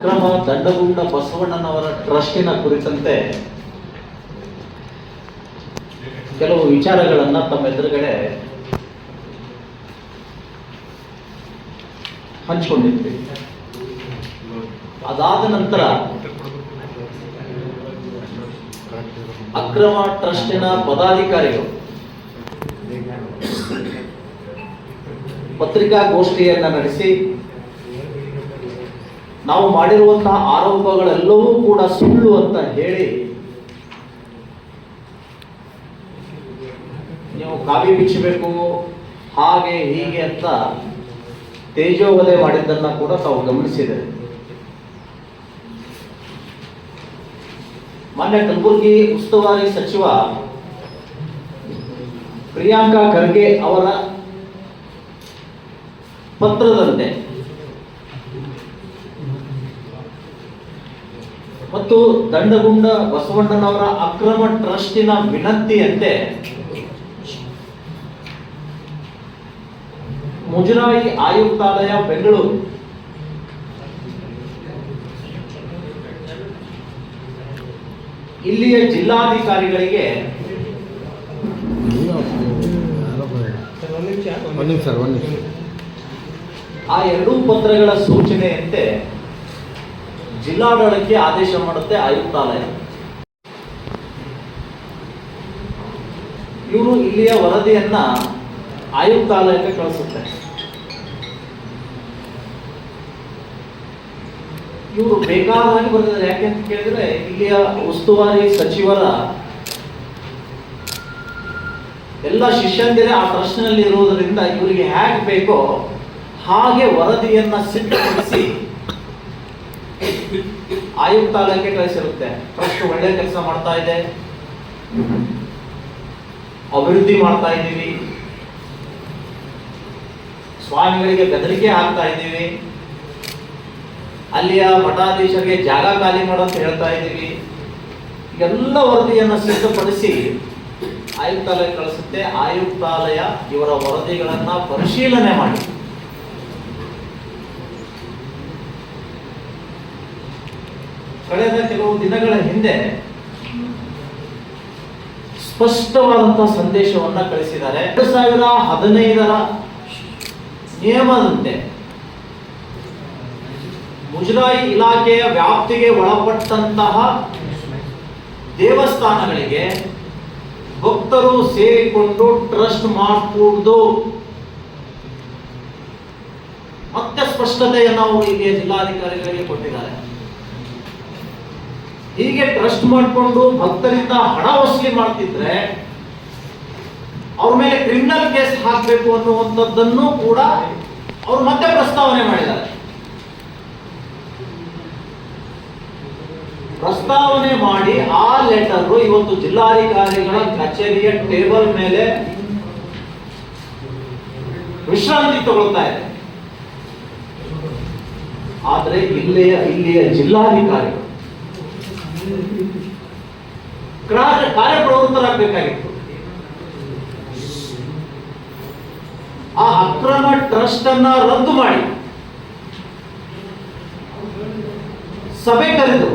ಅಕ್ರಮ ದಂಡಗುಂಡ ಬಸವಣ್ಣನವರ ಟ್ರಸ್ಟಿನ ಕುರಿತಂತೆ ಕೆಲವು ವಿಚಾರಗಳನ್ನ ತಮ್ಮ ಎದುರುಗಡೆ ಹಂಚಿಕೊಂಡಿದ್ವಿ. ಅದಾದ ನಂತರ ಅಕ್ರಮ ಟ್ರಸ್ಟಿನ ಪದಾಧಿಕಾರಿಗಳು ಪತ್ರಿಕಾಗೋಷ್ಠಿಯನ್ನ ನಡೆಸಿ ನಾವು ಮಾಡಿರುವಂತಹ ಆರೋಪಗಳೆಲ್ಲವೂ ಕೂಡ ಸುಳ್ಳು ಅಂತ ಹೇಳಿ ನೀವು ಕಾವಿ ಬಿಚ್ಚಬೇಕು, ಹಾಗೆ ಹೀಗೆ ಅಂತ ತೇಜೋವಧೆ ಮಾಡಿದ್ದನ್ನ ಕೂಡ ತಾವು ಗಮನಿಸಿದೆ. ಮೊನ್ನೆ ಕಲಬುರಗಿ ಉಸ್ತುವಾರಿ ಸಚಿವ ಪ್ರಿಯಾಂಕಾ ಖರ್ಗೆ ಅವರ ಪತ್ರದಂತೆ ಮತ್ತು ದಂಡಗುಂಡ ಬಸವಣ್ಣನವರ ಅಕ್ರಮ ಟ್ರಸ್ಟಿನ ವಿನಂತಿಯಂತೆ ಮುಜರಾಯಿ ಆಯುಕ್ತಾಲಯ, ಬೆಂಗಳೂರು. ಇಲ್ಲಿಯ ಜಿಲ್ಲಾಧಿಕಾರಿಗಳಿಗೆ ಆ ಎರಡೂ ಪತ್ರಗಳ ಸೂಚನೆಯಂತೆ ಜಿಲ್ಲಾಡಳಿತಕ್ಕೆ ಆದೇಶ ಮಾಡುತ್ತೆ ಆಯುಕ್ತಾಲಯ. ಇವರು ಇಲ್ಲಿಯ ವರದಿಯನ್ನ ಆಯುಕ್ತಾಲಯಕ್ಕೆ ಕಳಿಸುತ್ತೆ. ಇವರು ಬೇಕಾದಾಗಿ ಬರ್ತಿದ್ದಾರೆ ಯಾಕೆ ಅಂತ ಕೇಳಿದ್ರೆ, ಇಲ್ಲಿಯ ಉಸ್ತುವಾರಿ ಸಚಿವರ ಎಲ್ಲ ಶಿಷ್ಯಂದಿರೇ ಆ ಪ್ರಶ್ನೆಯಲ್ಲಿ ಇರುವುದರಿಂದ ಇವರಿಗೆ ಹೇಗೆ ಬೇಕೋ ಹಾಗೆ ವರದಿಯನ್ನ ಸಿದ್ಧಪಡಿಸಿ ಆಯುಕ್ತಾಲಯಕ್ಕೆ ಕಳಿಸಿರುತ್ತೆ. ಟ್ರಸ್ಟ್ ಒಳ್ಳೆ ಕೆಲಸ ಮಾಡ್ತಾ ಇದೆ. ಅಭಿವೃದ್ಧಿ ಮಾಡ್ತಾ ಇದ್ದೀವಿ. ಸ್ವಾಮಿಗಳಿಗೆ ಬೆದರಿಕೆ ಹಾಕ್ತಾ ಇದ್ದೀವಿ. ಅಲ್ಲಿಯ ಮಠಾಧೀಶರಿಗೆ ಜಾಗ ಖಾಲಿ ಮಾಡೋ ಅಂತ ಹೇಳ್ತಾ ಇದ್ದೀವಿ. ಎಲ್ಲ ವರದಿಯನ್ನು ಸಿದ್ಧಪಡಿಸಿ ಆಯುಕ್ತಾಲಯ ಕಳಿಸುತ್ತೆ. ಆಯುಕ್ತಾಲಯ ಇವರ ವರದಿಗಳನ್ನು ಪರಿಶೀಲನೆ ಮಾಡಿ. ಕಳೆದ ಕೆಲವು ದಿನಗಳ ಹಿಂದೆ ಸ್ಪಷ್ಟವಾದಂತಹ ಸಂದೇಶವನ್ನ ಕಳಿಸಿದ್ದಾರೆ. ಎರಡು ಸಾವಿರ ಹದಿನೈದರ ನಿಯಮದಂತೆ ಮುಜರಾಯಿ ಇಲಾಖೆಯ ವ್ಯಾಪ್ತಿಗೆ ಒಳಪಟ್ಟಂತಹ ದೇವಸ್ಥಾನಗಳಿಗೆ ಭಕ್ತರು ಸೇರಿಕೊಂಡು ಟ್ರಸ್ಟ್ ಮಾಡಕೂಡ್ದು ಮತ್ತೆ ಸ್ಪಷ್ಟತೆಯನ್ನು ಅವರು ಇಲ್ಲಿಯ ಜಿಲ್ಲಾಧಿಕಾರಿಗಳಿಗೆ ಕೊಟ್ಟಿದ್ದಾರೆ. ಹೀಗೆ ಟ್ರಸ್ಟ್ ಮಾಡಿಕೊಂಡು ಭಕ್ತರಿಂದ ಹಣ ವಸೂಲಿ ಮಾಡ್ತಿದ್ರೆ ಅವ್ರ ಮೇಲೆ ಕ್ರಿಮಿನಲ್ ಕೇಸ್ ಹಾಕಬೇಕು ಅನ್ನುವಂಥದ್ದನ್ನು ಕೂಡ ಅವ್ರು ಮತ್ತೆ ಪ್ರಸ್ತಾವನೆ ಮಾಡಿದ್ದಾರೆ. ಪ್ರಸ್ತಾವನೆ ಮಾಡಿ ಆ ಲೆಟರ್ ಇವತ್ತು ಜಿಲ್ಲಾಧಿಕಾರಿಗಳ ಕಚೇರಿಯ ಟೇಬಲ್ ಮೇಲೆ ವಿಶ್ರಾಂತಿ ತಗೊಳ್ತಾ ಇದೆ. ಆದರೆ ಇಲ್ಲಿಯ ಇಲ್ಲಿಯ ಜಿಲ್ಲಾಧಿಕಾರಿಗಳು ಕಾರ್ಯಪ್ರವೃತ್ತರಾಗಬೇಕಾಗಿತ್ತು. ಆ ಅಕ್ರಮ ಟ್ರಸ್ಟ್ ಅನ್ನ ರದ್ದು ಮಾಡಿ. ಸಭೆ ಕರೆದು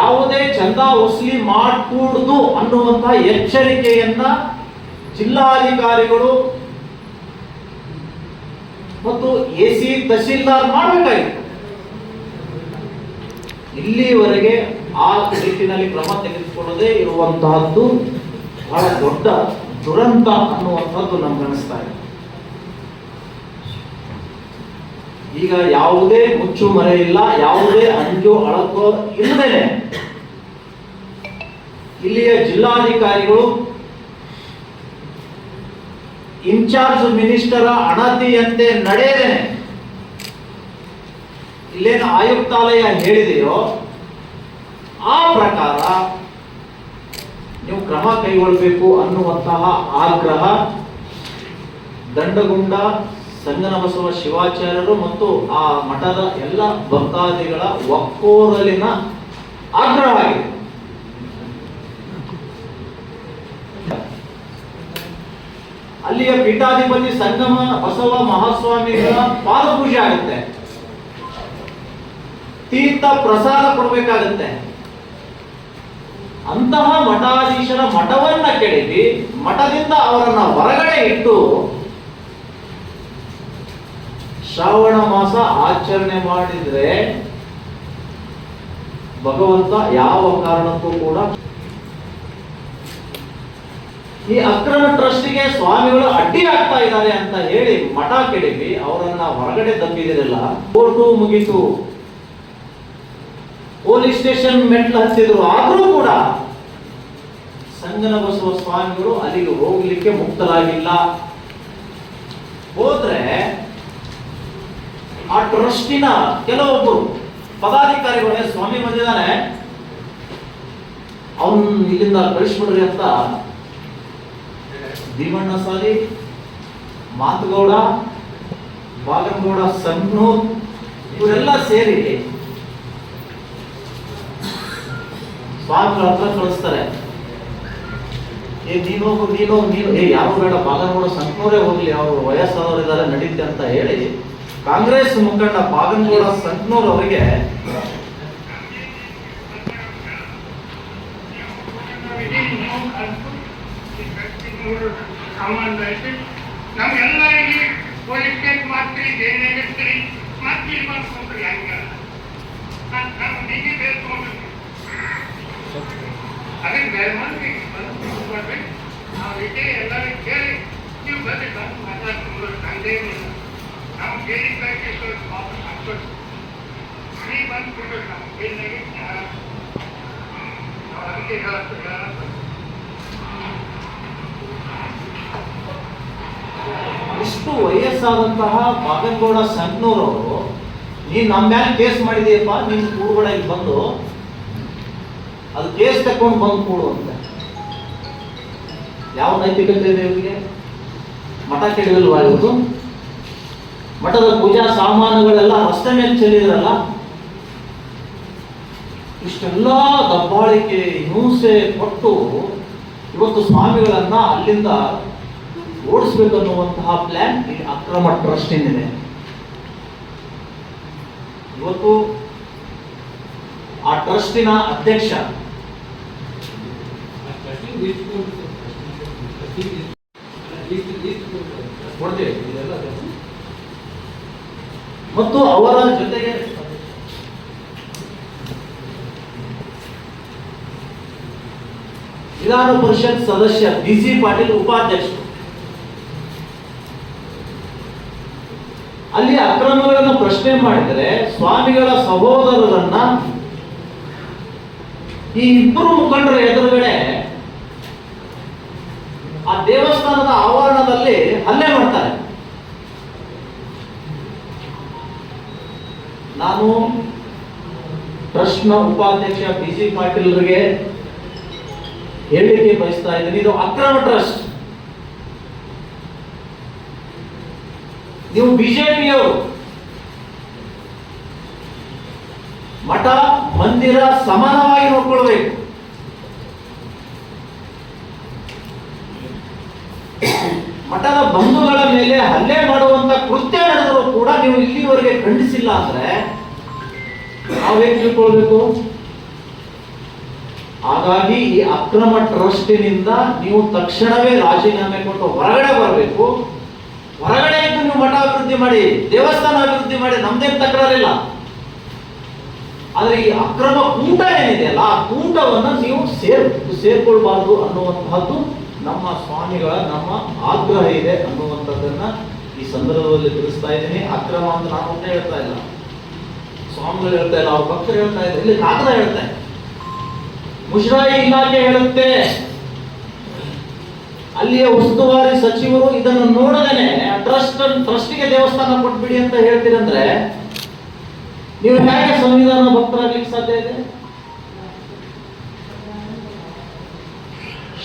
ಯಾವುದೇ ಚಂದ ವಸೂಲಿ ಮಾಡಕೂಡದು ಅನ್ನುವಂತಹ ಎಚ್ಚರಿಕೆಯನ್ನ ಜಿಲ್ಲಾಧಿಕಾರಿಗಳು ಮತ್ತು ಎ ಸಿ ತಹಸೀಲ್ದಾರ್ ಮಾಡಬೇಕಾಗಿತ್ತು. ಇಲ್ಲಿಯವರೆಗೆ ಆ ನಿಟ್ಟಿನಲ್ಲಿ ಕ್ರಮ ತೆಗೆದುಕೊಳ್ಳದೆ ಇರುವಂತಹದ್ದು ಬಹಳ ದೊಡ್ಡ ದುರಂತ ಅನ್ನುವಂಥದ್ದು ನಮ್ಗೆ ಅನಿಸ್ತಾ ಇದೆ. ಈಗ ಯಾವುದೇ ಮುಚ್ಚು ಮರೆ ಇಲ್ಲ, ಯಾವುದೇ ಅಂಜು ಅಳಕೋ ಇಲ್ಲದೇನೆ ಇಲ್ಲಿಯ ಜಿಲ್ಲಾಧಿಕಾರಿಗಳು ಇನ್ಚಾರ್ಜ್ ಮಿನಿಸ್ಟರ ಅಣತಿಯಂತೆ ನಡೆಯದೇನೆ ಇಲ್ಲೇನು ಆಯುಕ್ತಾಲಯ ಹೇಳಿದೆಯೋ, ಆ ಪ್ರಕಾರ ನೀವು ಕ್ರಮ ಕೈಗೊಳ್ಳಬೇಕು ಅನ್ನುವಂತಹ ಆಗ್ರಹ ದಂಡಗುಂಡ, ಸಂಗನಬಸವ ಶಿವಾಚಾರ್ಯರು ಮತ್ತು ಆ ಮಠದ ಎಲ್ಲ ಭಕ್ತಾದಿಗಳ ಒಕ್ಕೋರಲಿನ ಆಗ್ರಹ ಆಗಿದೆ. ಅಲ್ಲಿಯ ಪೀಠಾಧಿಪತಿ ಸಂಗಮ ಬಸವ ಮಹಾಸ್ವಾಮಿಗಳ ಪಾದಪೂಜೆ ಆಗುತ್ತೆ. ತೀರ್ಥ ಪ್ರಸಾದ ಕೊಡಬೇಕಾಗತ್ತೆ. ಅಂತಹ ಮಠಾಧೀಶನ ಮಠವನ್ನ ಕೆಡವಿ, ಮಠದಿಂದ ಅವರನ್ನ ಹೊರಗಡೆ ಇಟ್ಟು ಶ್ರಾವಣ ಮಾಸ ಆಚರಣೆ ಮಾಡಿದ್ರೆ ಭಗವಂತ ಯಾವ ಕಾರಣಕ್ಕೂ ಕೂಡ ಈ ಅಕ್ರಮ ಟ್ರಸ್ಟ್ಗೆ ಸ್ವಾಮಿಗಳು ಅಡ್ಡಿ ಆಗ್ತಾ ಇದ್ದಾರೆ ಅಂತ ಹೇಳಿ ಮಠ ಕೆಡವಿ, ಅವರನ್ನ ಹೊರಗಡೆ ತಪ್ಪಿದಿರಲ್ಲ. ಕೋರ್ಟು ಮುಗೀತು. ಪೊಲೀಸ್ ಸ್ಟೇಷನ್ ಮೆಟ್ಲು ಹತ್ತಿದ್ರು ಆದರೂ ಕೂಡ ಸಂಗನ ಬಸವ ಸ್ವಾಮಿಗಳು ಅಲ್ಲಿಗೆ ಹೋಗ್ಲಿಕ್ಕೆ ಮುಕ್ತರಾಗಿಲ್ಲ. ಹೋದ್ರೆ ಆ ಟ್ರಸ್ಟಿನ ಕೆಲವೊಬ್ಬರು ಪದಾಧಿಕಾರಿಗಳೇ ಸ್ವಾಮಿ ಬಂದಿದ್ದಾನೆ ಅವನ್ ಇಲ್ಲಿಂದ ಕಳಿಸ್ಬಿಡ್ರಿ ಅಂತ ಭೀಮಣ್ಣ ಸಾಲಿ, ಮಾತುಗೌಡ, ಬಾಗನಗೌಡ ಸಣ್ಣೂರ್ ಇವರೆಲ್ಲ ಸೇರಿ ಸ್ವಾಮಿಗಳ ಹತ್ರ ಕಳಿಸ್ತಾರೆ ಏ, ನೀನು ನೀನು ನೀನು ಏ, ಯಾರು ಬೇಡ ಬಾಗನಗೌಡ ಸಂಕನೂರೇ ಹೋಗ್ಲಿ, ಅವರು ವಯಸ್ಸಾದವರು ಇದ್ದಾರೆ ನಡೀತೆ ಅಂತ ಹೇಳಿ ಕಾಂಗ್ರೆಸ್ ಮುಖಂಡ ಬಾಗನಗೌಡ ಸಂಕನೂರ್ ಅವರಿಗೆ ನಮ್ಗೆಲ್ಲರಿಗೆ ಪೊಲೀಸ್ ಕೇಸ್ ಮಾಡ್ತೀವಿ ಜೈಲ್ ನಡೆಸ್ತೀರಿ ಮತ್ತೆ ಇಲ್ಲಿ ಮಾಡ್ಕೊಂಡ್ರಿ ಹಂಗೆ ನಾವು ನಿಮಗೆ ಬೇರ್ಕೊಂಡ್ರಿ ಅದಕ್ಕೆ ಬೇರೆ ಮಂದಿ ಬಂದು ಮಾಡ್ಬೇಕು ನಾವು ಇದೇ ಎಲ್ಲರಿಗೂ ಕೇಳಿ ನೀವು ಬಂದು ಬಂದು ಮಾತಾಡ್ಕೊಂಡು ನಂದೇನಿಲ್ಲ ನಾವು ಕೇಳಿದ್ದಕ್ಕೆ ಸ್ವಲ್ಪ ವಾಪಸ್ ಹಾಕ್ಬೇಕು ನೀವು ಬಂದು ಕೊಡ್ಬೇಕು ನಾವು ಜೈಲಿನಾಗೆ ನಾವು ಅದಕ್ಕೆ ಹೇಳಕ್ಕೆ ಹೇಳಕ್ಕೆ ಇಷ್ಟು ವಯಸ್ಸಾದಂತಹ ಬಾಗನಗೌಡ ಸಂಕನೂರವರು ನೀನ್ ನಮ್ಮ ಮ್ಯಾಲೆ ಕೇಸ್ ಮಾಡಿದೀಯಪ್ಪ, ನಿನ್ ಕೂಡುಗಡೆ ಬಂದು ಅದು ಕೇಸ್ ತಕೊಂಡು ಬಂದು ಕೂಡು ಅಂತ. ಯಾವ ನೈತಿಕತೆ ಇದೆ ಇವರಿಗೆ? ಮಠ ಕೆಡವಿಲ್ವಾ ಇವರು ಮಠದ ಪೂಜಾ ಸಾಮಾನುಗಳೆಲ್ಲ ರಸ್ತೆ ಮೇಲೆ ಚೆಲ್ಲಿದ್ರಲ್ಲ? ಇಷ್ಟೆಲ್ಲ ದಬ್ಬಾಳಿಕೆ, ಹಿಂಸೆ ಕೊಟ್ಟು ಇವತ್ತು ಸ್ವಾಮಿಗಳನ್ನ ಅಲ್ಲಿಂದ ಓಡಿಸ್ಬೇಕನ್ನುವಂತಹ ಪ್ಲಾನ್ ಈ ಅಕ್ರಮ ಟ್ರಸ್ಟ್ ಇದೆ ಇವತ್ತು ಆ ಟ್ರಸ್ಟಿನ ಅಧ್ಯಕ್ಷ ಮತ್ತು ಅವರ ಜೊತೆಗೆ ವಿಧಾನ ಪರಿಷತ್ ಸದಸ್ಯ ಬಿ ಸಿ ಪಾಟೀಲ್ ಉಪಾಧ್ಯಕ್ಷರು ಅಲ್ಲಿ ಅಕ್ರಮಗಳನ್ನು ಪ್ರಶ್ನೆ ಮಾಡಿದರೆ ಸ್ವಾಮಿಗಳ ಸಹೋದರರನ್ನ ಈ ಇಬ್ಬರು ಮುಖಂಡರ ಎದುರುಗಡೆ ಆ ದೇವಸ್ಥಾನದ ಆವರಣದಲ್ಲಿ ಹಲ್ಲೆ ಮಾಡ್ತಾರೆ. ನಾನು ಪ್ರಶ್ನ ಉಪಾಧ್ಯಕ್ಷ ಬಿ ಸಿ ಪಾಟೀಲ್ರಿಗೆ ಹೇಳಿಕೆ ಬಯಸ್ತಾ ಇದ್ದೀನಿ, ಇದು ಅಕ್ರಮ ಟ್ರಸ್ಟ್. ನೀವು ಬಿಜೆಪಿಯವರು, ಮಠ, ಮಂದಿರ ಸಮಾನವಾಗಿ ನೋಡ್ಕೊಳ್ಬೇಕು. ಮಠದ ಬಂಧುಗಳ ಮೇಲೆ ಹಲ್ಲೆ ಮಾಡುವಂತ ಕೃತ್ಯ ನಡೆದರೂ ಕೂಡ ನೀವು ಇಲ್ಲಿವರೆಗೆ ಖಂಡಿಸಿಲ್ಲ ಅಂದ್ರೆ ನಾವೇನ್ ತಿಳ್ಕೊಳ್ಬೇಕು? ಹಾಗಾಗಿ ಈ ಅಕ್ರಮ ಟ್ರಸ್ಟಿನಿಂದ ನೀವು ತಕ್ಷಣವೇ ರಾಜೀನಾಮೆ ಕೊಟ್ಟು ಹೊರಗಡೆ ಬರಬೇಕು. ಹೊರಗಡೆ ನೀವು ಮಠ ಅಭಿವೃದ್ಧಿ ಮಾಡಿ, ದೇವಸ್ಥಾನ ಅಭಿವೃದ್ಧಿ ಮಾಡಿ, ನಮ್ದೇನ್ ತಕರಾರಿಲ್ಲ. ಆದರೆ ಈ ಅಕ್ರಮ ಕೂಟ ಏನಿದೆಯಲ್ಲ ಆ ಕೂಟವನ್ನು ನೀವು ಸೇರ್, ಸೇರ್ಕೊಳ್ಬಾರ್ದು ಅನ್ನುವಂತಹದ್ದು ನಮ್ಮ ಸ್ವಾಮಿಗಳ, ನಮ್ಮ ಆಗ್ರಹ ಇದೆ ಅನ್ನುವಂಥದ್ದನ್ನ ಈ ಸಂದರ್ಭದಲ್ಲಿ ತಿಳಿಸ್ತಾ ಇದ್ದೀನಿ. ಅಕ್ರಮ ಅಂತ ನಾನು ಹೇಳ್ತಾ ಇಲ್ಲ. ಸ್ವಾಮಿಗಳು ಹೇಳ್ತಾ ಇಲ್ಲ, ಅವ್ರ ಭಕ್ತರು ಹೇಳ್ತಾ ಇಲ್ಲ ಇಲ್ಲಿ ಕಾಗದ ಹೇಳ್ತಾ ಇದೆ. ಮುಜರಾಯಿ ಇಲಾಖೆ ಹೇಳುತ್ತೆ. ಅಲ್ಲಿಯ ಉಸ್ತುವಾರಿ ಸಚಿವರು ಇದನ್ನು ನೋಡದೇನೆ. ಟ್ರಸ್ಟ್ ಟ್ರಸ್ಟಿಗೆ ದೇವಸ್ಥಾನ ಕೊಟ್ಬಿಡಿ ಅಂತ ಹೇಳ್ತೀರಂದ್ರೆ, ನೀವು ಹೇಗೆ ಸಂವಿಧಾನ ಭಕ್ತರಾಗ್ಲಿಕ್ಕೆ ಸಾಧ್ಯ ಇದೆ?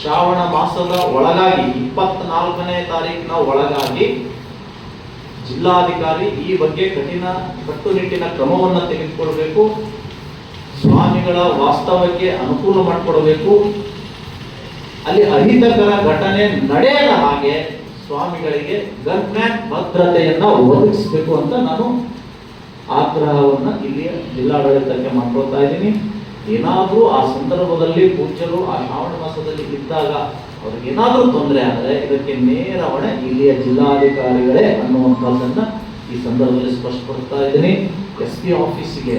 ಶ್ರಾವಣ ಮಾಸದ ಒಳಗಾಗಿ, ಇಪ್ಪತ್ನಾಲ್ಕನೇ ತಾರೀಕಿನ ಒಳಗಾಗಿ ಜಿಲ್ಲಾಧಿಕಾರಿ ಈ ಬಗ್ಗೆ ಕಠಿಣ ಕಟ್ಟುನಿಟ್ಟಿನ ಕ್ರಮವನ್ನು ತೆಗೆದುಕೊಳ್ಬೇಕು. ಸ್ವಾಮಿಗಳ ವಾಸ್ತವಕ್ಕೆ ಅನುಕೂಲ ಮಾಡಿಕೊಡಬೇಕು. ಅಲ್ಲಿ ಅಹಿತಕರ ಘಟನೆ ನಡೆಯದ ಹಾಗೆ ಸ್ವಾಮಿಗಳಿಗೆ ಗನ್ಮ್ಯಾನ್ ಭದ್ರತೆಯನ್ನ ಒದಗಿಸಬೇಕು ಅಂತ ನಾನು ಆಗ್ರಹವನ್ನ ಇಲ್ಲಿಯ ಜಿಲ್ಲಾಡಳಿತಕ್ಕೆ ಮಾಡ್ಕೊಳ್ತಾ ಇದ್ದೀನಿ. ಏನಾದರೂ ಆ ಸಂದರ್ಭದಲ್ಲಿ ಪೂಜ್ಯರು ಆ ಶ್ರಾವಣ ಮಾಸದಲ್ಲಿ ಇದ್ದಾಗ ಅವ್ರಿಗೆ ಏನಾದರೂ ತೊಂದರೆ ಆದರೆ ಇದಕ್ಕೆ ನೇರ ಹೊಣೆ ಇಲ್ಲಿಯ ಜಿಲ್ಲಾಧಿಕಾರಿಗಳೇ ಅನ್ನುವಂಥದ್ದನ್ನು ಈ ಸಂದರ್ಭದಲ್ಲಿ ಸ್ಪಷ್ಟಪಡ್ತಾ ಇದ್ದೀನಿ. ಎಸ್ ಪಿ ಆಫೀಸಿಗೆ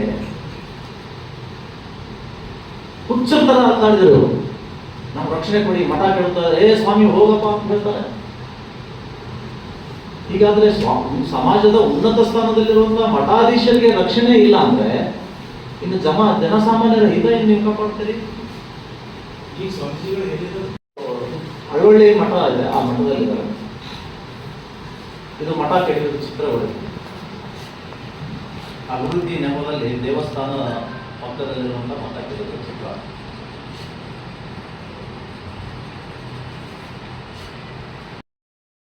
ಹುಚ್ಚ ಥರ ನಮ್ಮ ನಾವು ರಕ್ಷಣೆ ಕೊಡಿ ಮಠ ಕೇಳ್ತಾರೆ ಏ ಸ್ವಾಮಿ ಹೋಗಪ್ಪ ಅಂತ ಹೇಳ್ತಾರೆ. ಹೀಗಾದ್ರೆ ಸ್ವಾಮಿ ಸಮಾಜದ ಉನ್ನತ ಸ್ಥಾನದಲ್ಲಿರುವಂತಹ ಮಠಾಧೀಶರಿಗೆ ರಕ್ಷಣೆ ಇಲ್ಲ ಅಂದ್ರೆ ಇನ್ನು ಜಮ ಜನಸಾಮಾನ್ಯರ ಹಿತ ಏನು ನೀವು ಕಾಪಾಡ್ತೀರಿ? ಈ ಸ್ವಾಮೀಜಿಗಳು ಅಳವಳ್ಳಿ ಮಠ ಇದೆ ಆ ಮಠದಲ್ಲಿದ್ದಾರೆ ಇದು ಮಠ ಕೆಟ್ಟಿದ ಚಿತ್ರಗಳು ಅಭಿವೃದ್ಧಿ ನೆಪದಲ್ಲಿ ದೇವಸ್ಥಾನ 本当の世の中もだけど結局は